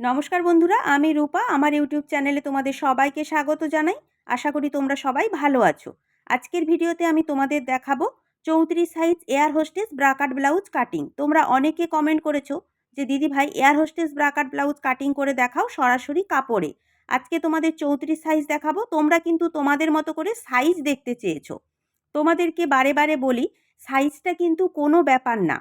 নমস্কার বন্ধুরা, আমি রূপা। আমার ইউটিউব চ্যানেলে তোমাদের সবাইকে স্বাগত জানাই। আশা করি তোমরা সবাই ভালো আছো। আজকের ভিডিওতে আমি তোমাদের দেখাবো চৌত্রিশ size air hostess bra cut blouse cutting. তোমরা অনেকে কমেন্ট করেছ যে, দিদি ভাই, air hostess bra cut blouse cutting করে দেখাও সরাসরি কাপড়ে। আজকে তোমাদের চৌত্রিশ সাইজ দেখাবো। তোমরা কিন্তু তোমাদের মতো করে সাইজ দেখতে চেয়েছো। তোমাদেরকে বারে বারে বলি, সাইজটা কিন্তু কোনো ব্যাপার না।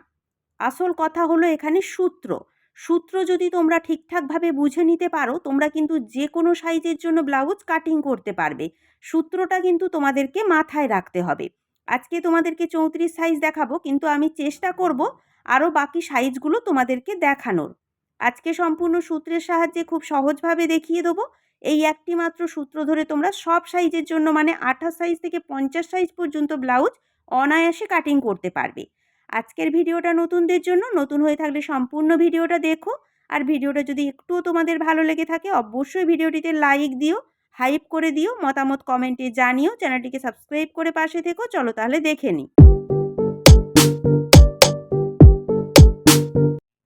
আসল কথা হলো এখানে সূত্র। সূত্র যদি তোমরা ঠিকঠাকভাবে বুঝে নিতে পারো, তোমরা কিন্তু যে কোনো সাইজের জন্য ব্লাউজ কাটিং করতে পারবে। সূত্রটা কিন্তু তোমাদেরকে মাথায় রাখতে হবে। আজকে তোমাদেরকে চৌত্রিশ সাইজ দেখাবো, কিন্তু আমি চেষ্টা করব আরও বাকি সাইজগুলো তোমাদেরকে দেখানোর। আজকে সম্পূর্ণ সূত্রের সাহায্যে খুব সহজভাবে দেখিয়ে দেবো। এই একটি মাত্র সূত্র ধরে তোমরা সব সাইজের জন্য মানে আঠাশ সাইজ থেকে পঞ্চাশ সাইজ পর্যন্ত ব্লাউজ অনায়াসে কাটিং করতে পারবে। আজকের ভিডিওটা নতুনদের জন্য। নতুন হয়ে থাকলে সম্পূর্ণ ভিডিওটা দেখো। আর ভিডিওটা যদি একটুও তোমাদের ভালো লেগে থাকে, অবশ্যই ভিডিওটিতে লাইক দিও হাইপ করে দিও, মতামত কমেন্টে জানিও, চ্যানেলটিকে সাবস্ক্রাইব করে পাশে থেকো। চলো তাহলে দেখে নিই।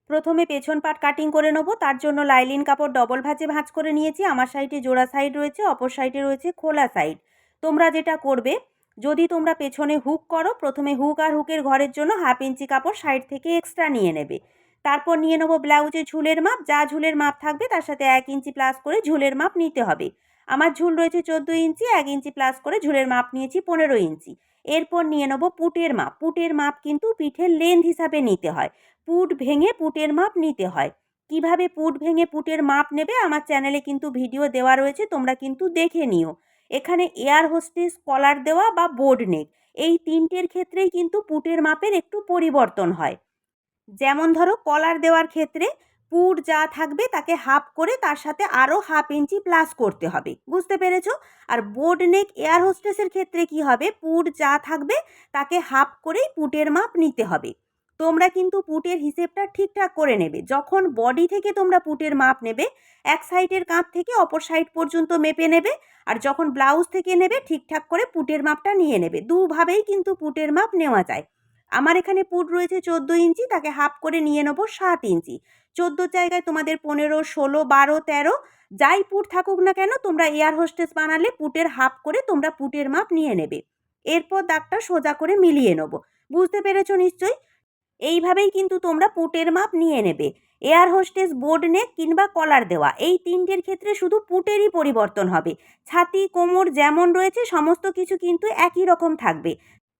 প্রথমে পেছন পাট কাটিং করে নেব। তার জন্য লাইলিন কাপড় ডবল ভাঁজে ভাঁজ করে নিয়েছি। আমার সাইডে জোড়া সাইড রয়েছে, অপর সাইডে রয়েছে খোলা সাইড তোমরা যেটা করবে যদি তোমরা পেছনে হুক করো, প্রথমে হুক আর হুকের ঘরের জন্য হাফ ইঞ্চি কাপড় সাইড থেকে এক্সট্রা নিয়ে নেবে। তারপর নিয়ে নেব ব্লাউজে ঝুলের মাপ, যা ঝুলের মাপ থাকবে তার সাথে এক ইঞ্চি প্লাস করে ঝুলের মাপ নিতে হবে। আমার ঝুল রয়েছে চোদ্দ ইঞ্চি, এক ইঞ্চি প্লাস করে ঝুলের মাপ নিয়েছি পনেরো ইঞ্চি। এরপর নিয়ে নেব পুটের মাপ। পুটের মাপ কিন্তু পিঠের লেন্থ হিসাবে নিতে হয়। পুট ভেঙে পুটের মাপ নিতে হয়। কীভাবে পুট ভেঙে পুটের মাপ নেবে আমার চ্যানেলে কিন্তু ভিডিও দেওয়া রয়েছে, তোমরা কিন্তু দেখে নিও। এখানে এয়ার হোস্টেস, কলার দেওয়া বা বোর্ড নেক এই তিনটের ক্ষেত্রেই কিন্তু পুটের মাপের একটু পরিবর্তন হয়। যেমন ধরো, কলার দেওয়ার ক্ষেত্রে পুট যা থাকবে তাকে হাফ করে তার সাথে আরও হাফ ইঞ্চি প্লাস করতে হবে। বুঝতে পেরেছ? আর বোর্ড নেক এয়ার হোস্টেসের ক্ষেত্রে কি হবে? পুট যা থাকবে তাকে হাফ করেই পুটের মাপ নিতে হবে। তোমরা কিন্তু পুটের হিসেবটা ঠিকঠাক করে নেবে। যখন বডি থেকে তোমরা পুটের মাপ নেবে, এক সাইডের কাঁধ থেকে অপর সাইড পর্যন্ত মেপে নেবে আর যখন ব্লাউজ থেকে নেবে, ঠিকঠাক করে পুটের মাপটা নিয়ে নেবে। দুভাবেই কিন্তু পুটের মাপ নেওয়া যায়। আমার এখানে পুট রয়েছে চোদ্দ ইঞ্চি, তাকে হাফ করে নিয়ে নেব সাত ইঞ্চি। চোদ্দোর জায়গায় তোমাদের পনেরো, ষোলো, বারো, তেরো, যাই পুট থাকুক না কেন, তোমরা এয়ার হোস্টেস বানালে পুটের হাফ করে তোমরা পুটের মাপ নিয়ে নেবে। এরপর দাগটা সোজা করে মিলিয়ে নেব। বুঝতে পেরেছ নিশ্চয়ই? এইভাবেই কিন্তু তোমরা পুটের মাপ নিয়ে নেবে। এয়ার হোস্টেস, বোর্ড নেক কিংবা কলার দেওয়া। এই তিনটের ক্ষেত্রে শুধু পুটেরই পরিবর্তন হবে। ছাতি, কোমর যেমন রয়েছে, সমস্ত কিছু কিন্তু একই রকম থাকবে।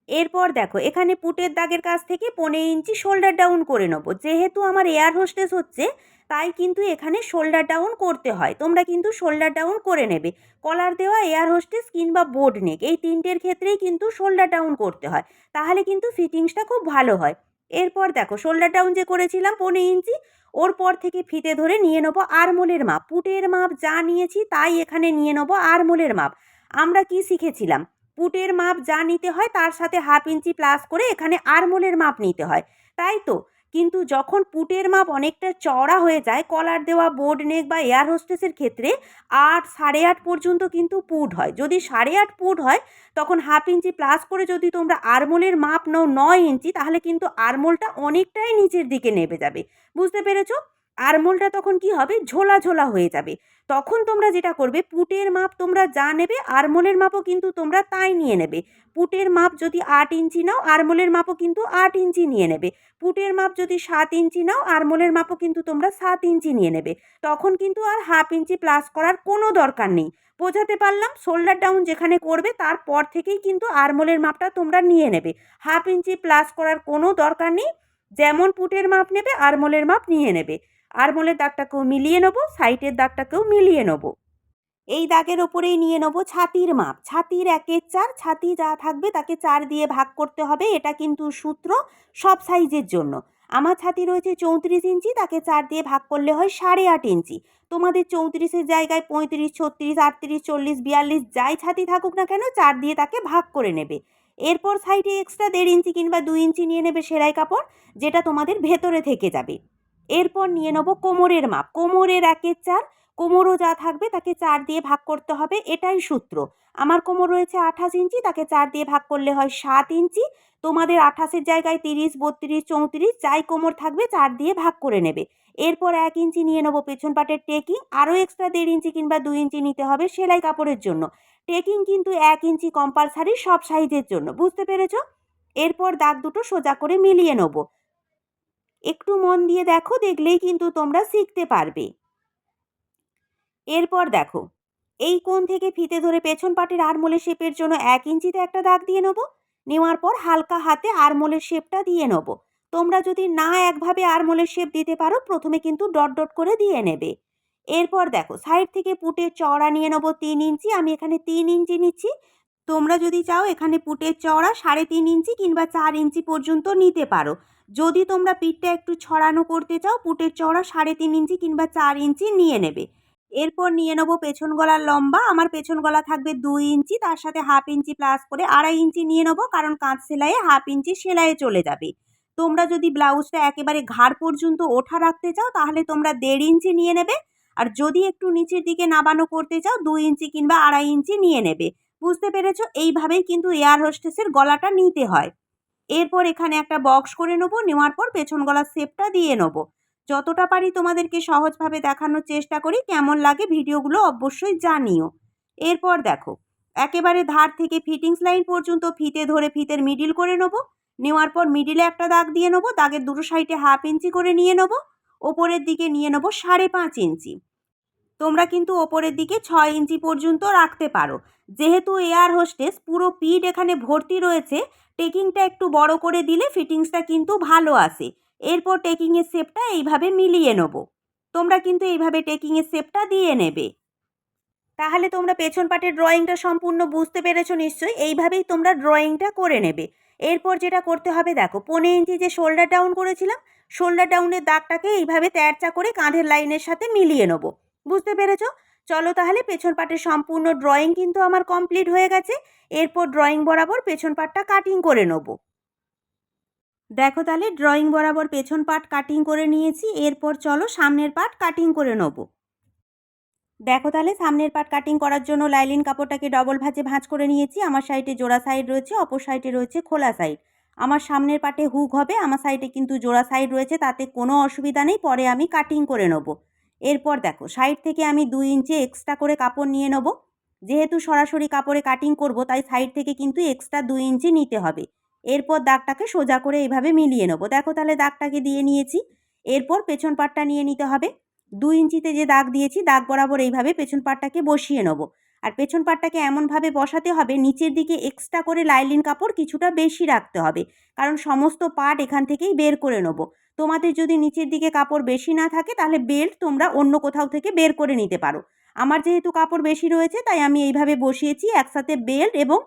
এরপর দেখো, এখানে পুটের দাগের কাছ থেকে পনেরো ইঞ্চি শোল্ডার ডাউন করে নেব। যেহেতু আমার এয়ার হোস্টেস হচ্ছে, তাই কিন্তু এখানে শোল্ডার ডাউন করতে হয়। তোমরা কিন্তু শোল্ডার ডাউন করে নেবে। কলার দেওয়া, এয়ার হোস্টেস কিংবা বোর্ড নেক, এই তিনটের ক্ষেত্রেই কিন্তু শোল্ডার ডাউন করতে হয়। তাহলে কিন্তু ফিটিংসটা খুব ভালো হয়। এরপর দেখো শোল্ডার ডাউন যে করেছিলাম পনেরো ইঞ্চি, ওর পর থেকে ফিতে ধরে নিয়ে নেব আরমোলের মাপ। পুটের মাপ যা নিয়েছি তাই এখানে নিয়ে নেব আরমোলের মাপ। আমরা কি শিখেছিলাম? পুটের মাপ যা নিতে হয় তার সাথে হাফ ইঞ্চি প্লাস করে এখানে আরমোলের মাপ নিতে হয়। তাই তো? কিন্তু যখন পুটের মাপ অনেকটা চওড়া হয়ে যায়, কলার দেওয়া বোর্ড নেক বা এয়ার হোস্টেসের ক্ষেত্রে আট, সাড়ে আট পর্যন্ত কিন্তু পুট হয়। যদি সাড়ে আট পুট হয়, তখন হাফ ইঞ্চি প্লাস করে যদি তোমরা আরমোলের মাপ নাও নয় ইঞ্চি, তাহলে কিন্তু আরমোলটা অনেকটাই নিচের দিকে নেমে যাবে। বুঝতে পেরেছ? আরমোলটা তখন কি হবে? ঝোলা ঝোলা হয়ে যাবে। তখন তোমরা যেটা করবে, পুটের মাপ তোমরা যা নেবে, আরমোলের মাপও কিন্তু তোমরা তাই নিয়ে নেবে। পুটের মাপ যদি আট ইঞ্চি নাও, আরমোলের মাপও কিন্তু আট ইঞ্চি নিয়ে নেবে। পুটের মাপ যদি সাত ইঞ্চি নাও, আরমোলের মাপও কিন্তু তোমরা সাত ইঞ্চি নিয়ে নেবে। তখন কিন্তু আর হাফ ইঞ্চি প্লাস করার কোনো দরকার নেই। বোঝাতে পারলাম? শোল্ডার ডাউন যেখানে করবে, তারপর থেকেই কিন্তু আরমোলের মাপটা তোমরা নিয়ে নেবে। হাফ ইঞ্চি প্লাস করার কোনো দরকার নেই। যেমন পুটের মাপ নেবে, আরমোলের মাপ নিয়ে নেবে। আরমোলের দাগটাকেও মিলিয়ে নেব, সাইটের দাগটাকেও মিলিয়ে নেব। এই দাগের ওপরেই নিয়ে নেব ছাতির মাপ। ছাতির একের চার, ছাতি যা থাকবে তাকে চার দিয়ে ভাগ করতে হবে, এটা কিন্তু সূত্র সব সাইজের জন্য। আমার ছাতি রয়েছে চৌত্রিশ ইঞ্চি, তাকে চার দিয়ে ভাগ করলে হয় সাড়ে আট ইঞ্চি। তোমাদের চৌত্রিশের জায়গায় পঁয়ত্রিশ, ছত্রিশ, আটত্রিশ, চল্লিশ, বিয়াল্লিশ যাই ছাতি থাকুক না কেন, চার দিয়ে তাকে ভাগ করে নেবে। এরপর সাইডে এক্সট্রা দেড় ইঞ্চি কিংবা দুই ইঞ্চি নিয়ে নেবে সেলাই কাপড়, যেটা তোমাদের ভেতরে থেকে যাবে। এরপর নিয়ে নেব কোমরের মাপ। কোমরের একের চার, কোমরও যা থাকবে তাকে চার দিয়ে ভাগ করতে হবে, এটাই সূত্র। আমার কোমর রয়েছে আঠাশ ইঞ্চি, তাকে চার দিয়ে ভাগ করলে হয় সাত ইঞ্চি। তোমাদের আঠাশের জায়গায় তিরিশ, বত্রিশ, চৌত্রিশ, যাই কোমর থাকবে চার দিয়ে ভাগ করে নেবে। এরপর এক ইঞ্চি নিয়ে নেব পেছন পাটের টেকিং, আরও এক্সট্রা দেড় ইঞ্চি কিংবা দুই ইঞ্চি নিতে হবে সেলাই কাপড়ের জন্য। টেকিং কিন্তু এক ইঞ্চি কম্পালসারি সব সাইজের জন্য, বুঝতে পেরেছ? এরপর দাগ দুটো সোজা করে মিলিয়ে নেব। একটু মন দিয়ে দেখো, দেখলেই কিন্তু তোমরা শিখতে পারবে। এরপর দেখো, এই কোণ থেকে ফিতে ধরে পেছন পাটের আরমোলের শেপের জন্য এক ইঞ্চিতে একটা দাগ দিয়ে নেব। নেওয়ার পর হালকা হাতে আরমোলের শেপটা দিয়ে নেব। তোমরা যদি না একভাবে আরমোলের শেপ দিতে পারো, প্রথমে কিন্তু ডট ডট করে দিয়ে নেবে। এরপর দেখো, সাইড থেকে পুটের চওড়া নিয়ে নেব তিন ইঞ্চি। আমি এখানে তিন ইঞ্চি নিচ্ছি। তোমরা যদি চাও এখানে পুটের চওড়া সাড়ে তিন ইঞ্চি কিংবা চার ইঞ্চি পর্যন্ত নিতে পারো। যদি তোমরা পিঠটা একটু ছড়ানো করতে চাও, পুটের চওড়া সাড়ে তিন ইঞ্চি কিংবা চার ইঞ্চি নিয়ে নেবে। এরপর নিয়ে নেব পেছন গলার লম্বা। আমার পেছন গলা থাকবে দুই ইঞ্চি, তার সাথে হাফ ইঞ্চি প্লাস করে আড়াই ইঞ্চি নিয়ে নেব, কারণ কাঁচ সেলাইয়ে হাফ ইঞ্চি সেলাইয়ে চলে যাবে। তোমরা যদি ব্লাউজটা একেবারে ঘাড় পর্যন্ত ওঠা রাখতে চাও, তাহলে তোমরা দেড় ইঞ্চি নিয়ে নেবে। আর যদি একটু নিচের দিকে নাবানো করতে চাও, দুই ইঞ্চি কিংবা আড়াই ইঞ্চি নিয়ে নেবে। বুঝতে পেরেছ? এইভাবেই কিন্তু এয়ার হোস্টেসের গলাটা নিতে হয়। এরপর এখানে একটা বক্স করে নেব, নেওয়ার পর পেছন গলার শেপটা দিয়ে নেব। যতটা পারি তোমাদেরকে সহজভাবে দেখানোর চেষ্টা করি, কেমন লাগে ভিডিওগুলো অবশ্যই জানিও। এরপর দেখো, একেবারে ধার থেকে ফিটিংস লাইন পর্যন্ত ফিতে ধরে ফিতের মিডিল করে নেব, নেওয়ার পর মিডিলে একটা দাগ দিয়ে নেব, দাগের দুটো সাইডে হাফ ইঞ্চি করে নিয়ে নেব, ওপরের দিকে নিয়ে নেব সাড়ে পাঁচ ইঞ্চি। তোমরা কিন্তু ওপরের দিকে ছয় ইঞ্চি পর্যন্ত রাখতে পারো। যেহেতু এয়ার হোস্টেস পুরো পিঠ এখানে ভর্তি রয়েছে টেকিংটা একটু বড় করে দিলে ফিটিংসটা কিন্তু ভালো আসে। এরপর টেকিংয়ের শেপটা এইভাবে মিলিয়ে নেব। তোমরা কিন্তু এইভাবে টেকিংয়ের শেপটা দিয়ে নেবে। তাহলে তোমরা পেছন পাটের ড্রয়িংটা সম্পূর্ণ বুঝতে পেরেছ নিশ্চয়ই? এইভাবেই তোমরা ড্রয়িংটা করে নেবে। এরপর যেটা করতে হবে, দেখো, পনেরো ইঞ্চি যে শোল্ডার ডাউন করেছিলাম শোল্ডার ডাউনের দাগটাকে এইভাবে তেরচা করে কাঁধের লাইনের সাথে মিলিয়ে নেব। বুঝতে পেরেছ? চলো তাহলে পেছন পাটের সম্পূর্ণ ড্রয়িং কিন্তু আমার কমপ্লিট হয়ে গেছে। এরপর ড্রয়িং বরাবর পেছন পাটটা কাটিং করে নেব। দেখো তাহলে ড্রয়িং বরাবর পেছন পাট কাটিং করে নিয়েছি, এরপর চলো সামনের পাট কাটিং করে নেব। দেখো তাহলে সামনের পাট কাটিং করার জন্য লাইলিন কাপড়টাকে ডবল ভাঁজে ভাঁজ করে নিয়েছি। আমার সাইডে জোড়া সাইড রয়েছে, অপর সাইডে রয়েছে খোলা সাইড আমার সামনের পাটে হুক হবে, আমার সাইডে কিন্তু জোড়া সাইড রয়েছে, তাতে কোনো অসুবিধা নেই, পরে আমি কাটিং করে নেব। এরপর দেখো সাইড থেকে আমি দুই ইঞ্চি এক্সট্রা করে কাপড় নিয়ে নেব। যেহেতু সরাসরি কাপড়ে কাটিং করব, তাই সাইড থেকে কিন্তু এক্সট্রা দুই ইঞ্চি নিতে হবে। এরপর দাগটাকে সোজা করে এইভাবে মিলিয়ে নেব। দেখো তাহলে দাগটাকে দিয়ে নিয়েছি। এরপর পেছন পাটটা নিয়ে নিতে হবে। দুই ইঞ্চিতে যে দাগ দিয়েছি, দাগ বরাবর এইভাবে পেছন পাটটাকে বসিয়ে নেব। আর পেছন পাটটাকে এমনভাবে বসাতে হবে, নিচের দিকে এক্সট্রা করে লাইলিন কাপড় কিছুটা বেশি রাখতে হবে। কারণ সমস্ত পাট এখান থেকেই বের করে নেব। তোমাদের যদি নিচের দিকে কাপড় বেশি না থাকে, তাহলে বেল্ট তোমরা অন্য কোথাও থেকে বের করে নিতে পারো। আমার যেহেতু কাপড় বেশি রয়েছে, তাই আমি এইভাবে বসিয়েছি, একসাথে বেল্ট এবং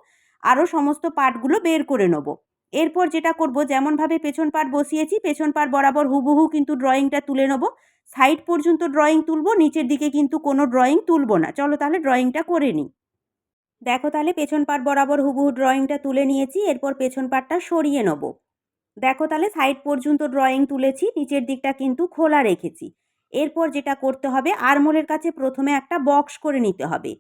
আরও সমস্ত পাটগুলো বের করে নেব। এরপর যেটা করব, যেমনভাবে পেছন পাট বসিয়েছি, পেছন পাট বরাবর হুবহু কিন্তু ড্রয়িংটা তুলে নেব। সাইড পর্যন্ত ড্রয়িং তুলবো, নিচের দিকে কিন্তু কোনো ড্রয়িং তুলবো না। চলো তাহলে ড্রয়িংটা করে নিই। দেখো তাহলে পেছন পাট বরাবর হুবহু ড্রয়িংটা তুলে নিয়েছি, এরপর পেছন পাটটা সরিয়ে নেব। দেখো তাহলে সাইড পর্যন্ত ড্রয়িং তুলেছি, নিচের দিকটা কিন্তু খোলা রেখেছি। এরপর যেটা করতে হবে, আরমোলের কাছে প্রথমে একটা বক্স করে নিতে হবে।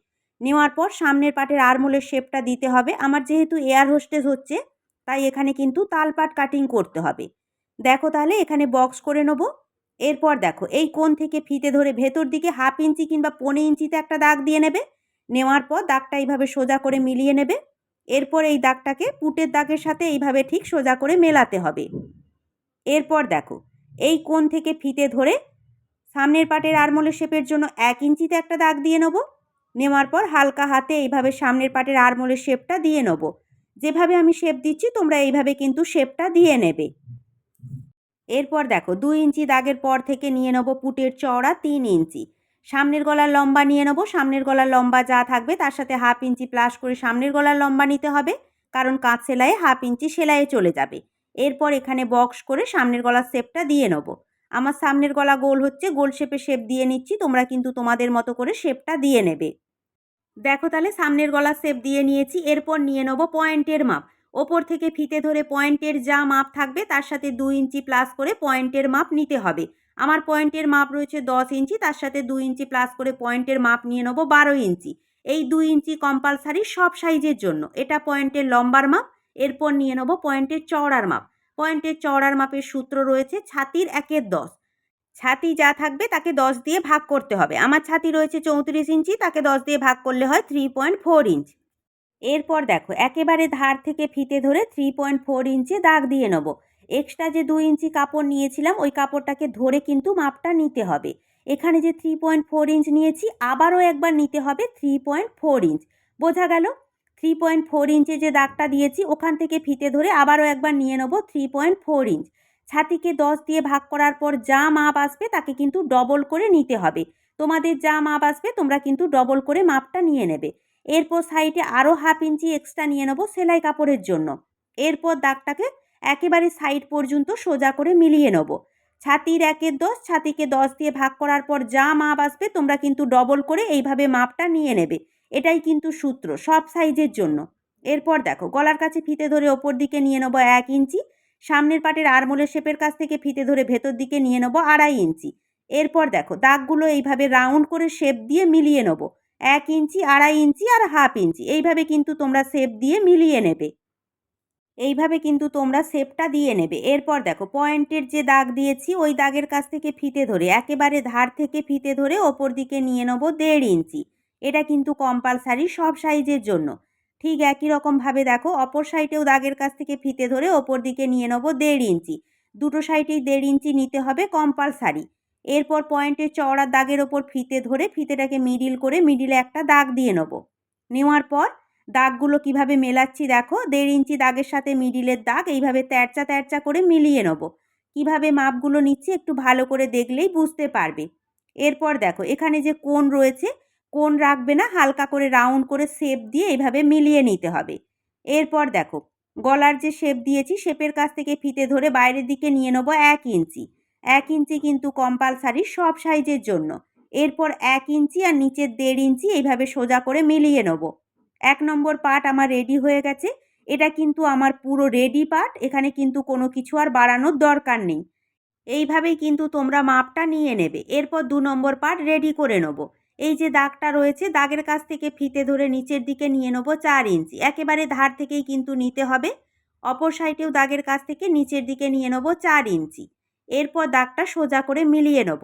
নেওয়ার পর সামনের পাটের আরমোলের শেপটা দিতে হবে। আমার যেহেতু এয়ার হোস্টেস হচ্ছে, তাই এখানে কিন্তু তালপাট কাটিং করতে হবে। দেখো তাহলে এখানে বক্স করে নেব। এরপর দেখো, এই কোণ থেকে ফিতে ধরে ভেতর দিকে হাফ ইঞ্চি কিংবা পনে ইঞ্চিতে একটা দাগ দিয়ে নেবে। নেওয়ার পর দাগটা এইভাবে সোজা করে মিলিয়ে নেবে। এরপর এই দাগটাকে পুটের দাগের সাথে এইভাবে ঠিক সোজা করে মেলাতে হবে। এরপর দেখো, এই কোণ থেকে ফিতে ধরে সামনের পাটের আরমোলের শেপের জন্য এক ইঞ্চিতে একটা দাগ দিয়ে নেব। নেওয়ার পর হালকা হাতে এইভাবে সামনের পাটের আরমোলের শেপটা দিয়ে নেব। যেভাবে আমি শেপ দিচ্ছি, তোমরা এইভাবে কিন্তু শেপটা দিয়ে নেবে। এরপর দেখো, দুই ইঞ্চি দাগের পর থেকে নিয়ে নেব পুটের চওড়া তিন ইঞ্চি। সামনের গলার লম্বা নিয়ে নেব, সামনের গলার লম্বা যা থাকবে তার সাথে হাফ ইঞ্চি প্লাস করে সামনের গলার লম্বা নিতে হবে, কারণ কাঁচ সেলাইয়ে হাফ ইঞ্চি সেলাইয়ে চলে যাবে। এরপর এখানে বক্স করে সামনের গলার শেপটা দিয়ে নেব। আমার সামনের গলা গোল হচ্ছে, গোল শেপে শেপ দিয়ে নিচ্ছি, তোমরা কিন্তু তোমাদের মতো করে শেপটা দিয়ে নেবে। দেখো তাহলে সামনের গলা শেপ দিয়ে নিয়েছি, এরপর নিয়ে নেব পয়েন্টের মাপ। ওপর থেকে ফিতে ধরে পয়েন্টের যা মাপ থাকবে তার সাথে দুই ইঞ্চি প্লাস করে পয়েন্টের মাপ নিতে হবে। আমার পয়েন্টের মাপ রয়েছে দশ ইঞ্চি, তার সাথে দুই ইঞ্চি প্লাস করে পয়েন্টের মাপ নিয়ে নেব বারো ইঞ্চি। এই দুই ইঞ্চি কম্পালসারি সব সাইজের জন্য। এটা পয়েন্টের লম্বার মাপ, এরপর নিয়ে নেব পয়েন্টের চওড়ার মাপ। পয়েন্টের চওড়ার মাপের সূত্র রয়েছে ছাতির একের দশ। ছাতি যা থাকবে তাকে দশ দিয়ে ভাগ করতে হবে। আমার ছাতি রয়েছে চৌত্রিশ ইঞ্চি, তাকে দশ দিয়ে ভাগ করলে হয় থ্রি পয়েন্ট ফোর ইঞ্চ এরপর দেখো, একেবারে ধার থেকে ফিতে ধরে থ্রি পয়েন্ট ফোর ইঞ্চে দাগ দিয়ে নেব। এক্সট্রা যে দুই ইঞ্চি কাপড় নিয়েছিলাম, ওই কাপড়টাকে ধরে কিন্তু মাপটা নিতে হবে। এখানে যে থ্রি পয়েন্ট ফোর ইঞ্চ নিয়েছি, আবারও একবার নিতে হবে থ্রি পয়েন্ট ফোর ইঞ্চ। বোঝা গেল? থ্রি পয়েন্ট ফোর ইঞ্চে যে দাগটা দিয়েছি, ওখান থেকে ফিতে ধরে আবারও একবার নিয়ে নেব থ্রি পয়েন্ট ফোর ইঞ্চ। ছাতিকে দশ দিয়ে ভাগ করার পর যা মাপ আসবে, তাকে কিন্তু ডবল করে নিতে হবে। তোমাদের যা মাপ আসবে, তোমরা কিন্তু ডবল করে মাপটা নিয়ে নেবে। এরপর সাইডে আরও হাফ ইঞ্চি এক্সট্রা নিয়ে নেব সেলাই কাপড়ের জন্য। এরপর দাগটাকে একেবারে সাইড পর্যন্ত সোজা করে মিলিয়ে নেব। ছাতির একের দশ, ছাতিকে দশ দিয়ে ভাগ করার পর যা মাপ আসবে তোমরা কিন্তু ডবল করে এইভাবে মাপটা নিয়ে নেবে। এটাই কিন্তু সূত্র সব সাইজের জন্য। এরপর দেখো, গলার কাছে ফিতে ধরে ওপর দিকে নিয়ে নেব এক ইঞ্চি, সামনের পাটের আরমোলের শেপের কাছ থেকে ফিতে ধরে ভেতর দিকে নিয়ে নেব আড়াই ইঞ্চি। এরপর দেখো, দাগগুলো এইভাবে রাউন্ড করে শেপ দিয়ে মিলিয়ে নেব। এক ইঞ্চি, আড়াই ইঞ্চি আর হাফ ইঞ্চি। এইভাবে কিন্তু তোমরা শেপ দিয়ে মিলিয়ে নেবে। এইভাবে কিন্তু তোমরা শেপটা দিয়ে নেবে। এরপর দেখো পয়েন্টের যে দাগ দিয়েছি, ওই দাগের কাছ থেকে ফিতে ধরে, একেবারে ধার থেকে ফিতে ধরে ওপর দিকে নিয়ে নেব দেড় ইঞ্চি। এটা কিন্তু কম্পালসারি সব সাইজের জন্য। ঠিক একই রকমভাবে দেখো, অপর সাইডেও দাগের কাছ থেকে ফিতে ধরে ওপর দিকে নিয়ে নেব দেড় ইঞ্চি। দুটো সাইডেই দেড় ইঞ্চি নিতে হবে কম্পালসারি এরপর পয়েন্টের চওড়া দাগের ওপর ফিতে ধরে ফিতেটাকে মিডিল করে মিডিলে একটা দাগ দিয়ে নেব। নেওয়ার পর দাগগুলো কীভাবে মেলাচ্ছি দেখো, দেড় ইঞ্চি দাগের সাথে মিডিলের দাগ এইভাবে তেরচা তেরচা করে মিলিয়ে নেব। কীভাবে মাপগুলো নিচ্ছি একটু ভালো করে দেখলেই বুঝতে পারবে। এরপর দেখো, এখানে যে কোন রয়েছে কোন রাখবে না, হালকা করে রাউন্ড করে শেপ দিয়ে এইভাবে মিলিয়ে নিতে হবে। এরপর দেখো, গলার যে শেপ দিয়েছি শেপের কাছ থেকে ফিতে ধরে বাইরের দিকে নিয়ে নেব এক ইঞ্চি। এক ইঞ্চি কিন্তু কম্পালসারি সব সাইজের জন্য। এরপর এক ইঞ্চি আর নিচের দেড় ইঞ্চি এইভাবে সোজা করে মিলিয়ে নেব। এক নম্বর পার্ট আমার রেডি হয়ে গেছে। এটা কিন্তু আমার পুরো রেডি পার্ট এখানে কিন্তু কোনো কিছু আর বাড়ানোর দরকার নেই। এইভাবেই কিন্তু তোমরা মাপটা নিয়ে নেবে। এরপর দু নম্বর পার্ট রেডি করে নেব। এই যে দাগটা রয়েছে, দাগের কাছ থেকে ফিতে ধরে নিচের দিকে নিয়ে নেব চার ইঞ্চি। একেবারে ধার থেকেই কিন্তু নিতে হবে। অপর সাইডেও দাগের কাছ থেকে নিচের দিকে নিয়ে নেব চার ইঞ্চি। এরপর দাগটা সোজা করে মিলিয়ে নেব।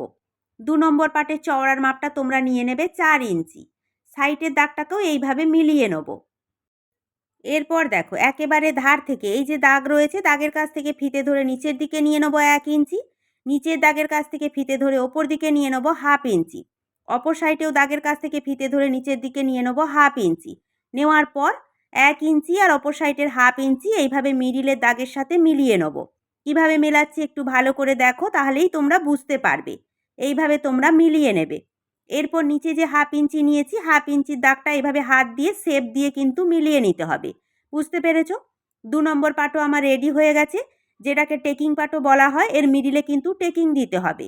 দু নম্বর পার্টের চওড়ার মাপটা তোমরা নিয়ে নেবে চার ইঞ্চি। সাইটের দাগটাকেও এইভাবে মিলিয়ে নেব। এরপর দেখো, একেবারে ধার থেকে, এই যে দাগ রয়েছে, দাগের কাছ থেকে ফিতে ধরে নিচের দিকে নিয়ে নেব এক ইঞ্চি। নিচের দাগের কাছ থেকে ফিতে ধরে ওপর দিকে নিয়ে নেব হাফ ইঞ্চি। অপর সাইডেও দাগের কাছ থেকে ফিতে ধরে নিচের দিকে নিয়ে নেব হাফ ইঞ্চি। নেওয়ার পর এক ইঞ্চি আর অপর সাইডের হাফ ইঞ্চি এইভাবে মিডিলের দাগের সাথে মিলিয়ে নেব। কীভাবে মেলাচ্ছি একটু ভালো করে দেখো, তাহলেই তোমরা বুঝতে পারবে। এইভাবে তোমরা মিলিয়ে নেবে। এরপর নিচে যে হাফ ইঞ্চি নিয়েছি, হাফ ইঞ্চির দাগটা এভাবে হাত দিয়ে সেপ দিয়ে কিন্তু মিলিয়ে নিতে হবে। বুঝতে পেরেছ? দু নম্বর পাটও আমার রেডি হয়ে গেছে। যেটাকে টেকিং পাটও বলা হয়, এর মিডিলে কিন্তু টেকিং দিতে হবে।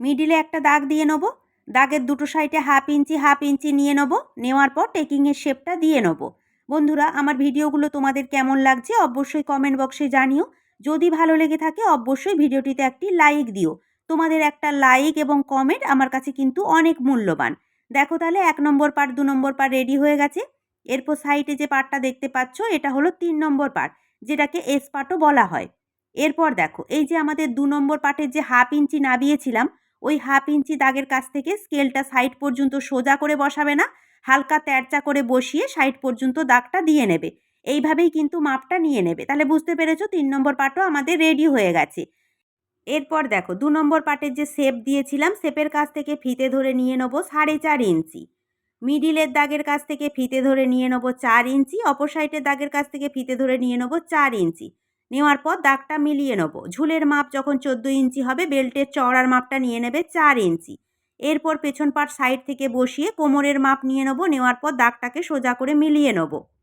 মিডিলে একটা দাগ দিয়ে নেব, দাগের দুটো সাইডে হাফ ইঞ্চি হাফ ইঞ্চি নিয়ে নেব, নেওয়ার পর টেকিংয়ের শেপটা দিয়ে নেব। বন্ধুরা, আমার ভিডিওগুলো তোমাদের কেমন লাগছে অবশ্যই কমেন্ট বক্সে জানিও। যদি ভালো লেগে থাকে অবশ্যই ভিডিওটিতে একটি লাইক দিও। তোমাদের একটা লাইক এবং কমেন্ট আমার কাছে কিন্তু অনেক মূল্যবান। দেখো তাহলে এক নম্বর পার্ট দু নম্বর পার্ট রেডি হয়ে গেছে। এরপর সাইডে যে পার্টটা দেখতে পাচ্ছ, এটা হলো তিন নম্বর পার্ট যেটাকে এস পার্টও বলা হয়। এরপর দেখো, এই যে আমাদের দু নম্বর পার্টের যে হাফ ইঞ্চি নাবিয়েছিলাম, ওই হাফ ইঞ্চি দাগের কাছ থেকে স্কেলটা সাইড পর্যন্ত সোজা করে বসাবে না, হালকা তেরচা করে বসিয়ে সাইড পর্যন্ত দাগটা দিয়ে নেবে। এইভাবেই কিন্তু মাপটা নিয়ে নেবে। তাহলে বুঝতে পেরেছ তিন নম্বর পার্টও আমাদের রেডি হয়ে গেছে। এরপর দেখো, দু নম্বর পাটের যে শেপ দিয়েছিলাম শেপের কাছ থেকে ফিতে ধরে নিয়ে নেব সাড়ে চার ইঞ্চি। মিডিলের দাগের কাছ থেকে ফিতে ধরে নিয়ে নেব চার ইঞ্চি, অপর দাগের কাছ থেকে ফিতে ধরে নিয়ে নেব চার ইঞ্চি। নেওয়ার পর দাগটা মিলিয়ে নেব। ঝুলের মাপ যখন চোদ্দ ইঞ্চি হবে, বেল্টের চওড়ার মাপটা নিয়ে নেবে চার ইঞ্চি। এরপর পেছন পাট সাইড থেকে বসিয়ে কোমরের মাপ নিয়ে নেব, নেওয়ার পর দাগটাকে সোজা করে মিলিয়ে নেব।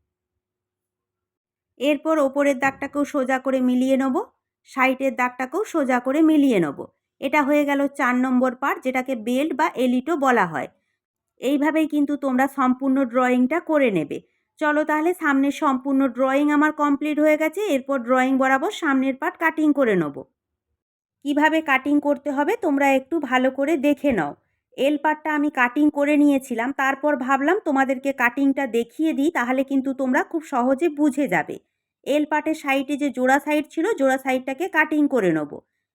এরপর ওপরের দাগটাকেও সোজা করে মিলিয়ে নেব সাইটের দাগটাকেও সোজা করে মিলিয়ে নেব। এটা হয়ে গেল চার নম্বর পার্ট যেটাকে বেল্ট বা এলিটও বলা হয়। এইভাবেই কিন্তু তোমরা সম্পূর্ণ ড্রয়িংটা করে নেবে। চলো তাহলে সামনের সম্পূর্ণ ড্রয়িং আমার কমপ্লিট হয়ে গেছে, এরপর ড্রয়িং বরাবর সামনের পার্ট কাটিং করে নেব। কীভাবে কাটিং করতে হবে তোমরা একটু ভালো করে দেখে নাও। এল পাটটা আমি কাটিং করে নিয়েছিলাম, তারপর ভাবলাম তোমাদেরকে কাটিংটা দেখিয়ে দিই, তাহলে কিন্তু তোমরা খুব সহজে বুঝে যাবে। এল পাটের সাইডে যে জোড়া সাইড ছিল, জোড়া সাইডটাকে কাটিং করে নেব।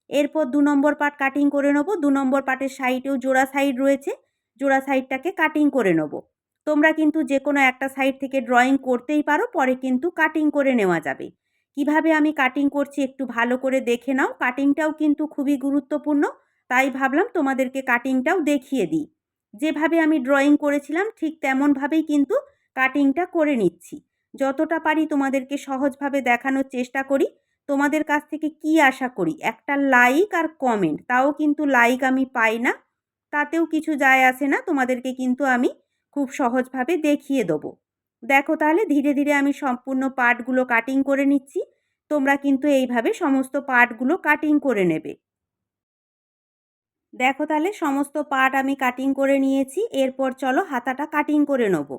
এরপর দু নম্বর পাট কাটিং করে নেব, দু নম্বর পাটের সাইডেও জোড়া সাইড রয়েছে, জোড়া সাইডটাকে কাটিং করে নেব। তোমরা কিন্তু যে কোনো একটা সাইড থেকে ড্রয়িং করতেই পারো, পরে কিন্তু কাটিং করে নেওয়া যাবে। কীভাবে আমি কাটিং করছি একটু ভালো করে দেখে নাও কাটিংটাও কিন্তু খুবই গুরুত্বপূর্ণ। তাই ভাবলাম তোমাদেরকে কাটিংটাও দেখিয়ে দিই। যেভাবে আমি ড্রয়িং করেছিলাম, ঠিক তেমনভাবেই কিন্তু কাটিংটা করে নিচ্ছি। যতটা পারি তোমাদেরকে সহজভাবে দেখানোর চেষ্টা করি। তোমাদের কাছ থেকে কি আশা করি? একটা লাইক আর কমেন্ট তাও কিন্তু লাইক আমি পাই না। তাতেও কিছু যায় আসে না, তোমাদেরকে কিন্তু আমি খুব সহজভাবে দেখিয়ে দেবো। দেখো তাহলে, ধীরে ধীরে আমি সম্পূর্ণ পার্টগুলো কাটিং করে নিচ্ছি। তোমরা কিন্তু এইভাবে সমস্ত পার্টগুলো কাটিং করে নেবে। দেখো তাহলে সমস্ত পাট আমি কাটিং করে নিয়েছি, এরপর চলো হাতাটা কাটিং করে নেব।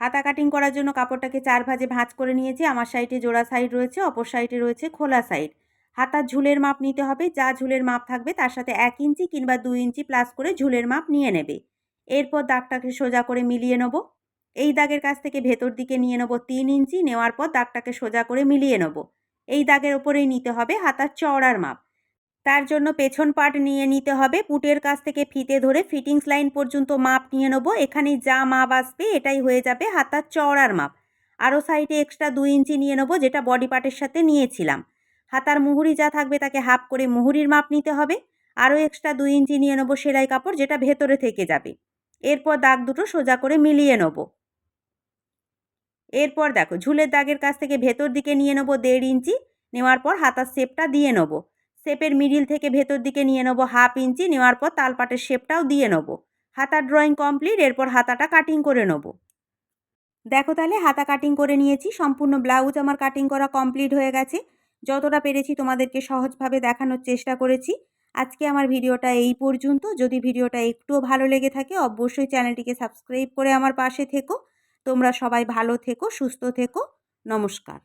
হাতা কাটিং করার জন্য কাপড়টাকে চার ভাজে ভাঁজ করে নিয়েছি, আমার সাইডে জোড়া সাইড রয়েছে, অপর সাইডে রয়েছে খোলা সাইড হাতার ঝুলের মাপ নিতে হবে, যা ঝুলের মাপ থাকবে তার সাথে এক ইঞ্চি কিংবা দুই ইঞ্চি প্লাস করে ঝুলের মাপ নিয়ে নেবে। এরপর দাগটাকে সোজা করে মিলিয়ে নেব। এই দাগের কাছ থেকে ভেতর দিকে নিয়ে নেব তিন ইঞ্চি, নেওয়ার পর দাগটাকে সোজা করে মিলিয়ে নেব। এই দাগের ওপরেই নিতে হবে হাতার চওড়ার মাপ। তার জন্য পেছন পাট নিয়ে নিতে হবে। পুটের কাছ থেকে ফিতে ধরে ফিটিংস লাইন পর্যন্ত মাপ নিয়ে নেব। এখানে যা মাপ আসবে এটাই হয়ে যাবে হাতার চওড়ার মাপ। আরও সাইডে এক্সট্রা দুই ইঞ্চি নিয়ে নেব যেটা বডি পার্টের সাথে নিয়েছিলাম। হাতার মুহুরি যা থাকবে তাকে হাফ করে মুহুরির মাপ নিতে হবে। আরও এক্সট্রা দুই ইঞ্চি নিয়ে নেব সেলাই কাপড় যেটা ভেতরে থেকে যাবে। এরপর দাগ দুটো সোজা করে মিলিয়ে নেব। এরপর দেখো, ঝুলের দাগের কাছ থেকে ভেতর দিকে নিয়ে নেব দেড় ইঞ্চি। নেওয়ার পর হাতার শেপটা দিয়ে নেব। শেপের মিডিল থেকে ভেতর দিকে নিয়ে নেব হাফ ইঞ্চি, নেওয়ার পর তালপাটের শেপটাও দিয়ে নেব। হাতার ড্রয়িং কমপ্লিট, এরপর হাতাটা কাটিং করে নেব। দেখো তাহলে, হাতা কাটিং করে নিয়েছি, সম্পূর্ণ ব্লাউজ আমার কাটিং করা কমপ্লিট হয়ে গেছে। যতটা পেরেছি তোমাদেরকে সহজভাবে দেখানোর চেষ্টা করেছি। আজকে আমার ভিডিওটা এই পর্যন্ত। যদি ভিডিওটা একটুও ভালো লেগে থাকে, অবশ্যই চ্যানেলটিকে সাবস্ক্রাইব করে আমার পাশে থেকো। তোমরা সবাই ভালো থেকো, সুস্থ থেকো। নমস্কার।